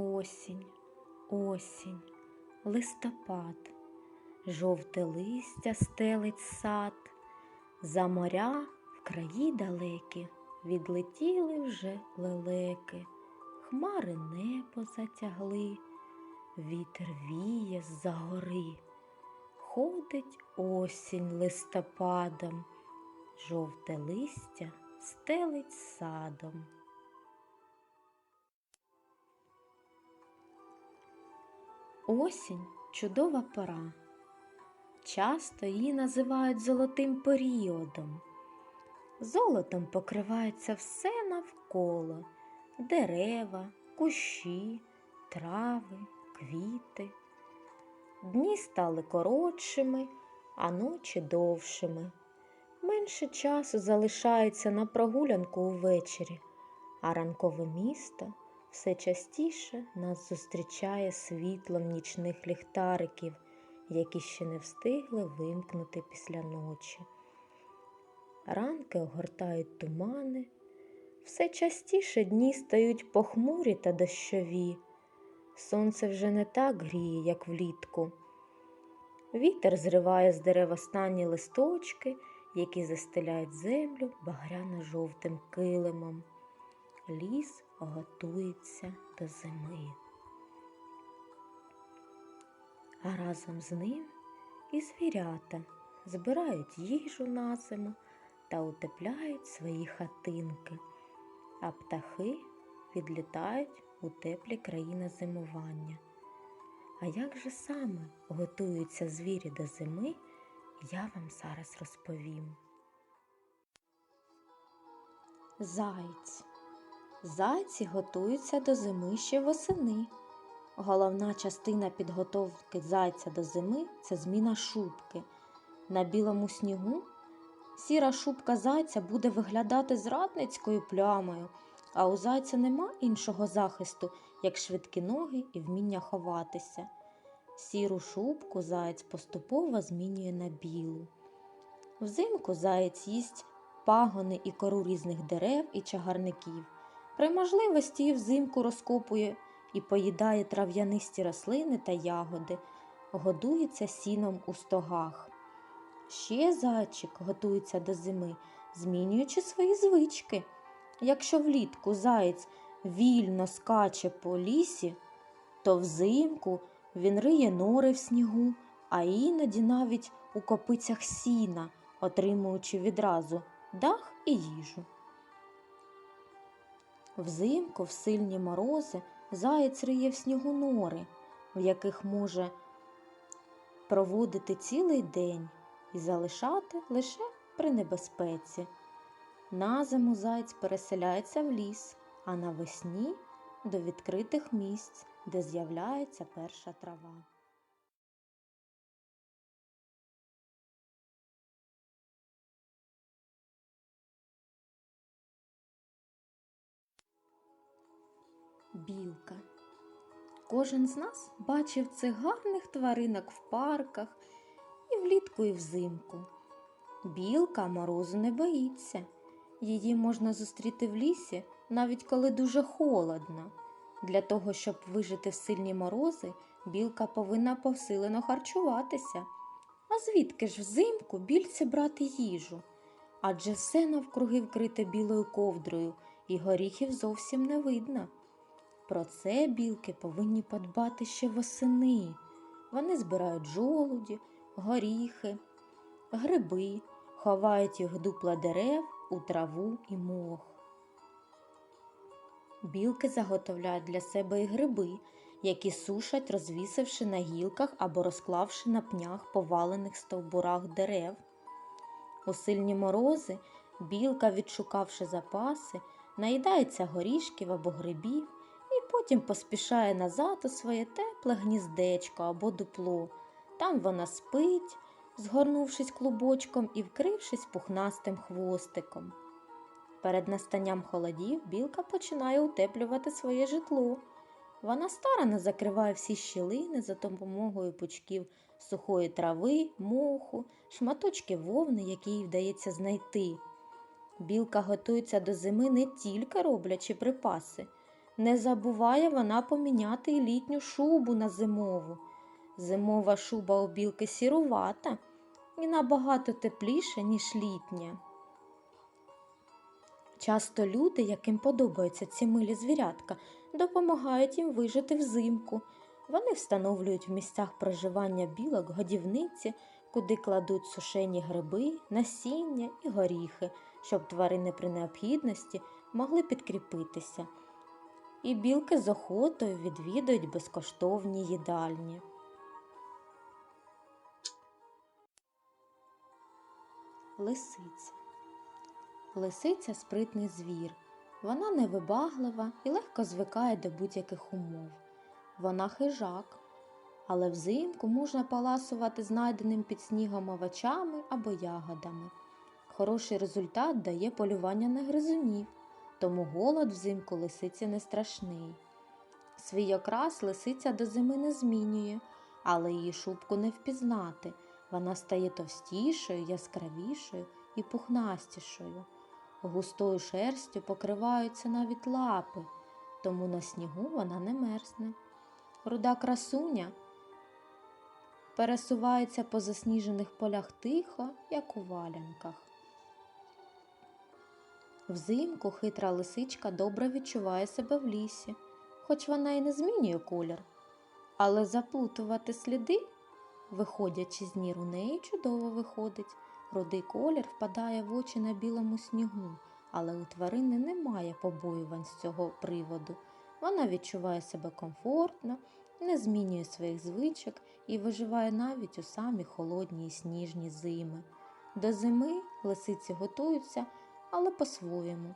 Осінь, осінь, листопад, жовте листя стелить сад, за моря в краї далекі відлетіли вже лелеки, хмари небо затягли, вітер віє з-за гори. Ходить осінь листопадом, жовте листя стелить садом. Осінь чудова пора. Часто її називають золотим періодом. Золотом покривається все навколо дерева, кущі, трави, квіти. Дні стали коротшими, а ночі довшими. Менше часу залишається на прогулянку увечері, а ранкове місто все частіше нас зустрічає світлом нічних ліхтариків, які ще не встигли вимкнути після ночі. Ранки огортають тумани, все частіше дні стають похмурі та дощові. Сонце вже не так гріє, як влітку. Вітер зриває з дерев останні листочки, які застеляють землю багряно-жовтим килимом. Ліс готується до зими. А разом з ним і звірята збирають їжу на зиму та утепляють свої хатинки, а птахи відлітають у теплі країни зимування. А як же саме готуються звірі до зими, я вам зараз розповім. Заєць. Зайці готуються до зими ще восени. Головна частина підготовки зайця до зими це зміна шубки. На білому снігу сіра шубка зайця буде виглядати зрадницькою плямою, а у зайця нема іншого захисту, як швидкі ноги і вміння ховатися. Сіру шубку заєць поступово змінює на білу. Взимку заєць їсть пагони і кору різних дерев і чагарників. При можливості і взимку розкопує і поїдає трав'янисті рослини та ягоди, годується сіном у стогах. Ще зайчик готується до зими, змінюючи свої звички. Якщо влітку заєць вільно скаче по лісі, то взимку він риє нори в снігу, а іноді навіть у копицях сіна, отримуючи відразу дах і їжу. Взимку в сильні морози заєць риє в снігу нори, в яких може проводити цілий день і залишати лише при небезпеці. На зиму заєць переселяється в ліс, а навесні до відкритих місць, де з'являється перша трава. Білка. Кожен з нас бачив цих гарних тваринок в парках і влітку, і взимку. Білка морозу не боїться. Її можна зустріти в лісі, навіть коли дуже холодно. Для того, щоб вижити в сильні морози, білка повинна посилено харчуватися. А звідки ж взимку більці брати їжу? Адже все навкруги вкрите білою ковдрою, і горіхів зовсім не видно. Про це білки повинні подбати ще восени. Вони збирають жолуді, горіхи, гриби, ховають їх дупла дерев у траву і мох. Білки заготовляють для себе і гриби, які сушать, розвісивши на гілках або розклавши на пнях повалених стовбурах дерев. У сильні морози білка, відшукавши запаси, наїдається горішків або грибів потім поспішає назад у своє тепле гніздечко або дупло. Там вона спить, згорнувшись клубочком і вкрившись пухнастим хвостиком. Перед настанням холодів білка починає утеплювати своє житло. Вона старано закриває всі щілини за допомогою пучків сухої трави, моху, шматочки вовни, які їй вдається знайти. Білка готується до зими не тільки роблячи припаси. Не забуває вона поміняти й літню шубу на зимову. Зимова шуба у білки сірувата і набагато тепліша, ніж літня. Часто люди, яким подобаються ці милі звірятка, допомагають їм вижити взимку. Вони встановлюють в місцях проживання білок годівниці, куди кладуть сушені гриби, насіння і горіхи, щоб тварини при необхідності могли підкріпитися. І білки з охотою відвідують безкоштовні їдальні. Лисиця. Лисиця спритний звір. Вона невибаглива і легко звикає до будь-яких умов. Вона хижак, але взимку можна паласувати знайденим під снігом овочами або ягодами. Хороший результат дає полювання на гризунів, тому голод взимку лисиці не страшний. Свій окрас лисиця до зими не змінює, але її шубку не впізнати. Вона стає товстішою, яскравішою і пухнастішою. Густою шерстю покриваються навіть лапи, тому на снігу вона не мерзне. Руда красуня пересувається по засніжених полях тихо, як у валянках. Взимку хитра лисичка добре відчуває себе в лісі, хоч вона й не змінює колір, але заплутувати сліди, виходячи з нір у неї, чудово виходить. Рудий колір впадає в очі на білому снігу, але у тварини немає побоювань з цього приводу. Вона відчуває себе комфортно, не змінює своїх звичок і виживає навіть у самі холодні і сніжні зими. До зими лисиці готуються, але по-своєму.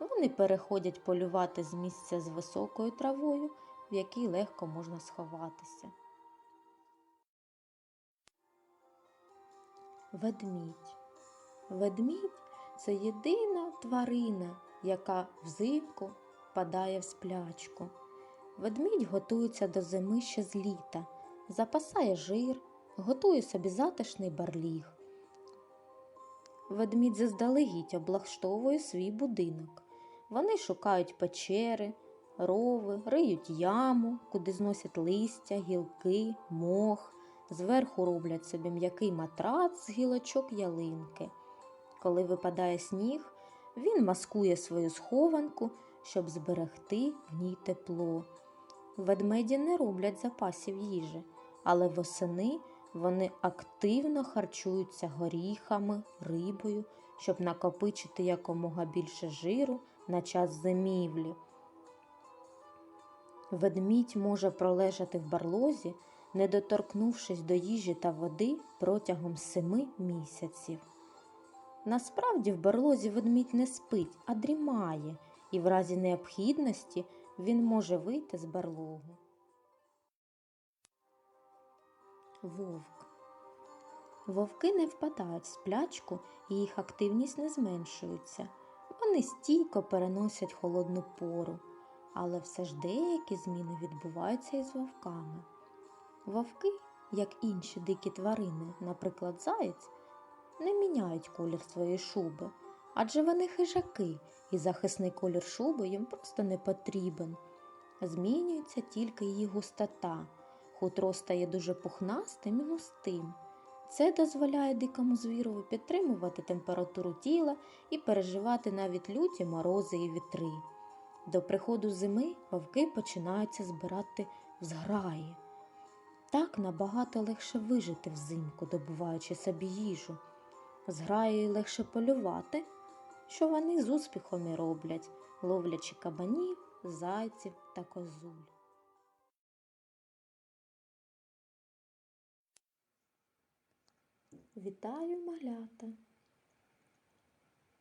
Вони переходять полювати з місця з високою травою, в якій легко можна сховатися. Ведмідь. Ведмідь це єдина тварина, яка взимку впадає в сплячку. Ведмідь готується до зими ще з літа, запасає жир, готує собі затишний барліг. Ведмідь заздалегідь облаштовує свій будинок. Вони шукають печери, рови, риють яму, куди зносять листя, гілки, мох. Зверху роблять собі м'який матрац з гілочок ялинки. Коли випадає сніг, він маскує свою схованку, щоб зберегти в ній тепло. Ведмеді не роблять запасів їжі, але восени вони активно харчуються горіхами, рибою, щоб накопичити якомога більше жиру на час зимівлі. Ведмідь може пролежати в барлозі, не доторкнувшись до їжі та води протягом семи місяців. Насправді в барлозі ведмідь не спить, а дрімає, і в разі необхідності він може вийти з барлогу. Вовк. Вовки не впадають в сплячку і їх активність не зменшується. Вони стійко переносять холодну пору, але все ж деякі зміни відбуваються і з вовками. Вовки, як інші дикі тварини, наприклад, заєць, не міняють колір своєї шуби, адже вони хижаки, і захисний колір шуби їм просто не потрібен. Змінюється тільки її густота. Хутро стає дуже пухнастим і густим. Це дозволяє дикому звірові підтримувати температуру тіла і переживати навіть люті морози і вітри. До приходу зими вовки починаються збирати в зграї. Так набагато легше вижити взимку, добуваючи собі їжу. Зграєю легше полювати, що вони з успіхом і роблять, ловлячи кабанів, зайців та козуль. Вітаю, малята!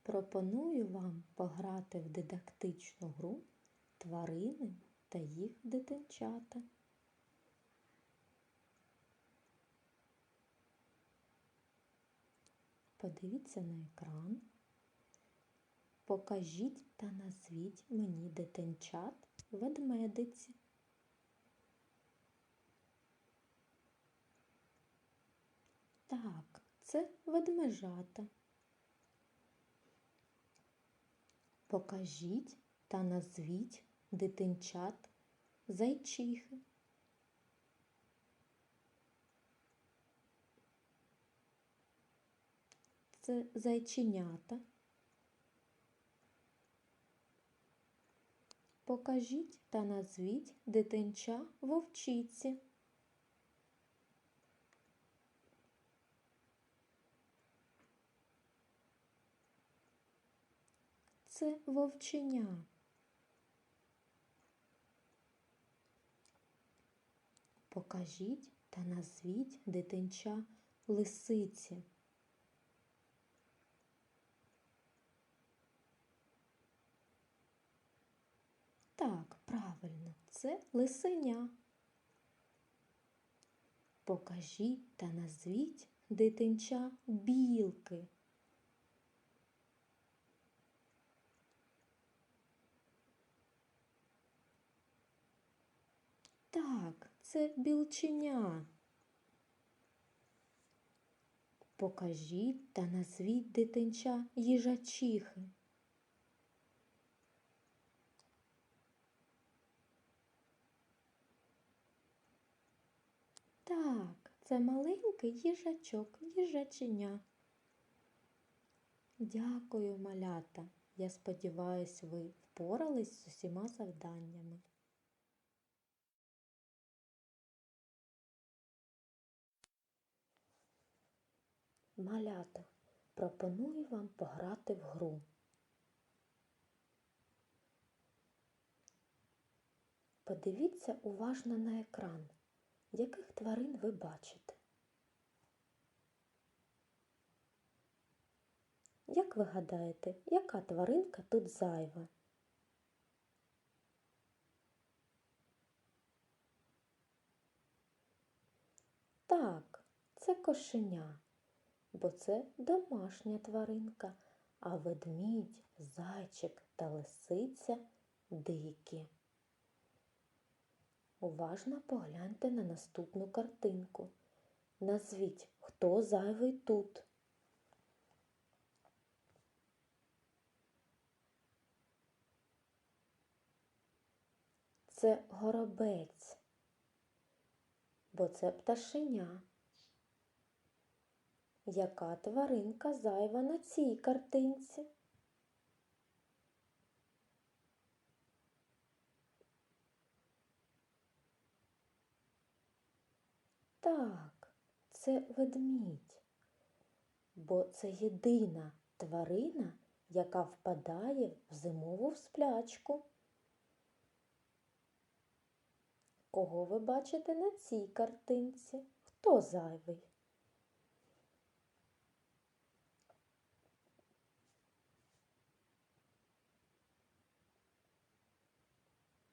Пропоную вам пограти в дидактичну гру тварини та їх дитинчата. Подивіться на екран. Покажіть та назвіть мені дитинчат ведмедиці. Так, це ведмежата. Покажіть та назвіть дитинчат зайчихи. Це зайченята. Покажіть та назвіть дитинча вовчиці. Це вовченя. Покажіть та назвіть дитинча лисиці. Так, правильно, це лисеня. Покажіть та назвіть дитинча білки. Так, це білченя. Покажіть та назвіть дитинча їжачихи. Так, це маленький їжачок, їжаченя. Дякую, малята. Я сподіваюсь, ви впорались з усіма завданнями. Малята, пропоную вам пограти в гру. Подивіться уважно на екран, яких тварин ви бачите. Як ви гадаєте, яка тваринка тут зайва? Так, це кошеня, бо це домашня тваринка, а ведмідь, зайчик та лисиця дикі. Уважно погляньте на наступну картинку. Назвіть, хто зайвий тут. Це горобець, бо це пташеня. Яка тваринка зайва на цій картинці? Так, це ведмідь, бо це єдина тварина, яка впадає в зимову сплячку. Кого ви бачите на цій картинці? Хто зайвий?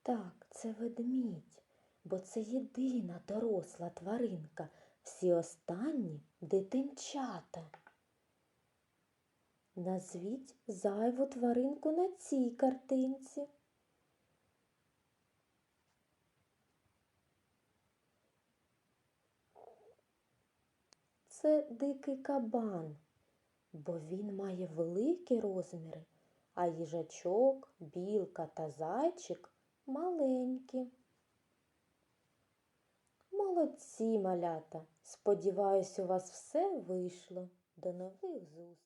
Так, це ведмідь, бо це єдина доросла тваринка, всі останні дитинчата. Назвіть зайву тваринку на цій картинці. Це дикий кабан, бо він має великі розміри, а їжачок, білка та зайчик маленькі. Молодці, малята! Сподіваюсь, у вас все вийшло. До нових зустрічей!